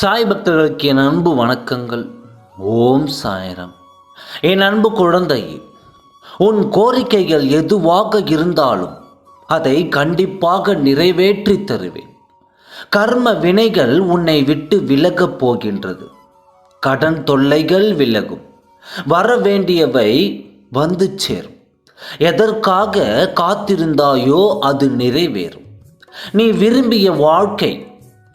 சாய் பக்தர்களுக்கு என் அன்பு வணக்கங்கள். ஓம் சாயரம். என் அன்பு குழந்தையே உன் கோரிக்கைகள் எதுவாக இருந்தாலும் அதை கண்டிப்பாக நிறைவேற்றி தருவேன். கர்ம வினைகள் உன்னை விட்டு விலகப் போகின்றது. கடன் தொல்லைகள் விலகும். வர வேண்டியவை வந்து சேரும். எதற்காக காத்திருந்தாயோ அது நிறைவேறும். நீ விரும்பிய வாழ்க்கை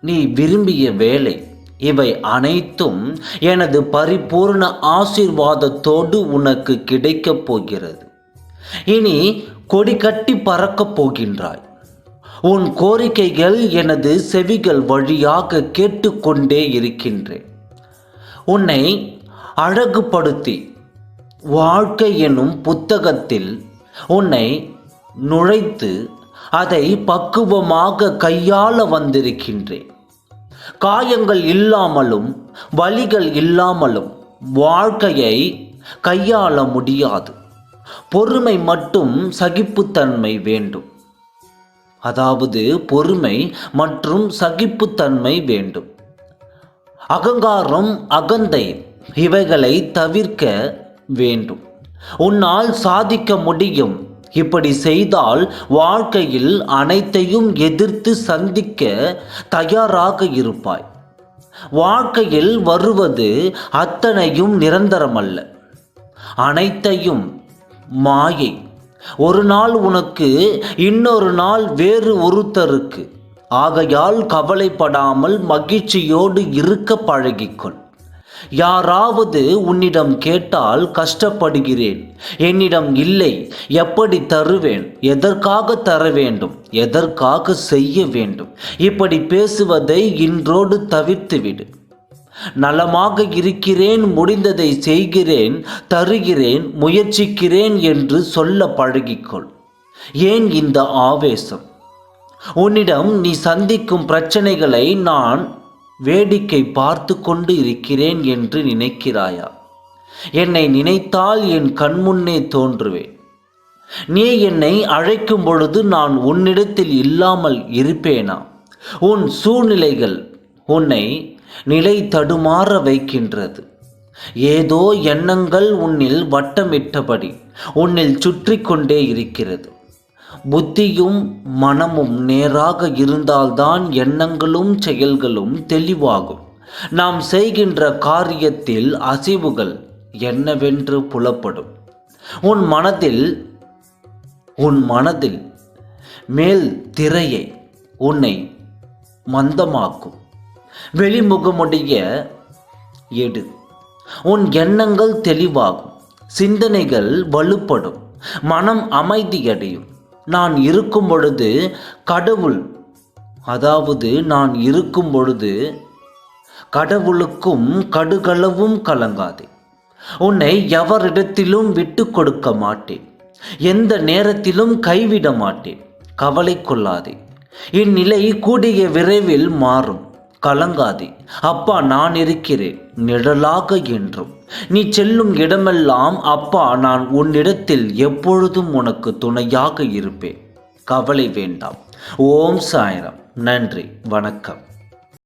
நீ விரும்பிய வேலை இவை அனைத்தும் எனது பரிபூர்ண ஆசீர்வாதத்தோடு உனக்கு கிடைக்கப் போகிறது. இனி கொடி கட்டி பறக்கப் போகின்றாய். உன் கோரிக்கைகள் எனது செவிகள் வழியாக கேட்டுக்கொண்டே இருக்கின்றேன். உன்னை அழகுபடுத்தி வாழ்க்கை எனும் புத்தகத்தில் உன்னை நுழைத்து அதை பக்குவமாக கையாள வந்திருக்கின்றேன். காயங்கள் இல்லாமலும் வலிகள் இல்லாமலும் வாழ்க்கையை கையாள முடியாது. பொறுமை மட்டும் சகிப்புத்தன்மை வேண்டும். அதாவது பொறுமை மற்றும் சகிப்புத்தன்மை வேண்டும். அகங்காரம் அகந்தை இவைகளை தவிர்க்க வேண்டும். உன்னால் சாதிக்க முடியும் இப்படி செய்தால் வாழ்க்கையில் அனைத்தையும் எதிர்த்து சந்திக்க தயாராக இருப்பாய். வாழ்க்கையில் வருவது அத்தனையும் நிரந்தரமல்ல. அனைத்தையும் மாயை. ஒரு நாள் உனக்கு இன்னொரு நாள் வேறு ஒருத்தருக்கு. ஆகையால் கவலைப்படாமல் மகிழ்ச்சியோடு இருக்க பழகிக்கொள். யாராவது உன்னிடம் கேட்டால் கஷ்டப்படுகிறேன். என்னிடம் இல்லை எப்படி தருவேன்? எதற்காக தர வேண்டும்? எதற்காக செய்ய வேண்டும்? இப்படி பேசுவதை இன்றோடு தவிர்த்துவிடு. நலமாக இருக்கிறேன் முடிந்ததை செய்கிறேன் தருகிறேன் முயற்சிக்கிறேன் என்று சொல்ல பழகிக்கொள். ஏன் இந்த ஆவேசம்? உன்னிடம் நீ சந்திக்கும் பிரச்சனைகளை நான் வேடிக்கை பார்த்து கொண்டு இருக்கிறேன் என்று நினைக்கிறாயா? என்னை நினைத்தால் என் கண்முன்னே தோன்றுவேன். நீ என்னை அழைக்கும் பொழுது நான் உன்னிடத்தில் இல்லாமல் இருப்பேனா? உன் சூழ்நிலைகள் உன்னை நிலை தடுமாற வைக்கின்றது. ஏதோ எண்ணங்கள் உன்னில் வட்டமிட்டபடி உன்னில் சுற்றி கொண்டே இருக்கிறது. புத்தியும் மனமும் நேராக இருந்தால்தான் எண்ணங்களும் செயல்களும் தெளிவாகும். நாம் செய்கின்ற காரியத்தில் அசைவுகள் என்னவென்று புலப்படும். உன் மனதில் உன் மனதில் மேல் திரையை உன்னை மந்தமாக்கும். வெளிமுகமுடைய எடு. உன் எண்ணங்கள் தெளிவாகும். சிந்தனைகள் வலுப்படும். மனம் அமைதியடையும். நான் இருக்கும் பொழுது கடவுள் அதாவது நான் இருக்கும் பொழுது கடவுளுக்கும் கடுகளவும் கலங்காதே. உன்னை எவரிடத்திலும் விட்டு கொடுக்க மாட்டேன். எந்த நேரத்திலும் கைவிட மாட்டேன். கவலை கொள்ளாதே. இந்நிலை கூடிய விரைவில் மாறும். கலங்காதே. அப்பா நான் இருக்கிறேன். நிழலாக என்றும். நீ செல்லும் இடமெல்லாம் அப்பா நான் உன்னிடத்தில் எப்பொழுதும் உனக்கு துணையாக இருப்பேன். கவலை வேண்டாம். ஓம் சாயரம். நன்றி. வணக்கம்.